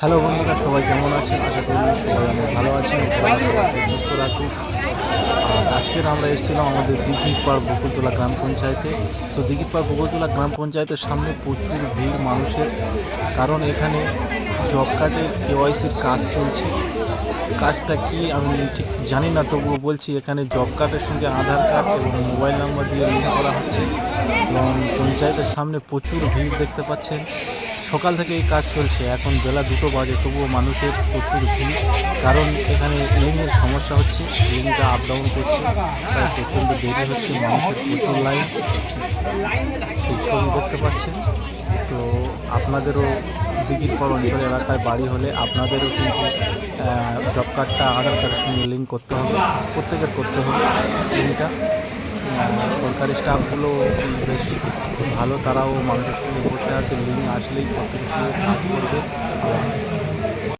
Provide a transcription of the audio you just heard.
Hello বন্ধুরা, সবাই কেমন আছেন? আশা করি সবাই অনেক ভালো আছেন সুস্থ রাখুক আর আজকের আমরা এসেছিলাম আমাদের দিঘিরপাড় বকুলতলা গ্রাম পঞ্চায়েতে। তো দিঘিরপাড় বকুলতলা গ্রাম পঞ্চায়েতের সামনে প্রচুর ভিড় মানুষের, কারণ এখানে জব কার্ডের কেওয়াইসির কাজ চলছে। কাজটা কি আমি ঠিক জানি না, তবুও বলছি এখানে জব কার্ডের সঙ্গে আধার কার্ড এবং মোবাইল নাম্বার দিয়ে লিঙ্ক করা হচ্ছে। এবং পঞ্চায়েতের সামনে প্রচুর ভিড় দেখতে পাচ্ছেন। সকাল থেকে এই কাজ চলছে। এখন বেলা দুটো বাজে, তবুও মানুষের প্রচুর ভিড়। কারণ এখানে লিঙ্কের সমস্যা হচ্ছে লিঙ্কটা আপ ডাউন করছে। তাই প্রচণ্ড দেরি হচ্ছে, মানুষের প্রচুর লাইন সেই ছবি দেখতে পাচ্ছেন। তো আপনাদেরও দিঘির পর অঞ্চল এলাকায় বাড়ি হলে আপনাদেরও কিন্তু জব কার্ডটা আধার কার্ডের সঙ্গে লিঙ্ক করতে হবে। প্রত্যেকের করতে হবে। লিঙ্কটা সরকারি স্টাফগুলো বেশ ভালো, তারাও মানুষের সঙ্গে বসে আছে লিঙ্ক আসলেই প্রত্যেকের সঙ্গে কাজ করবে।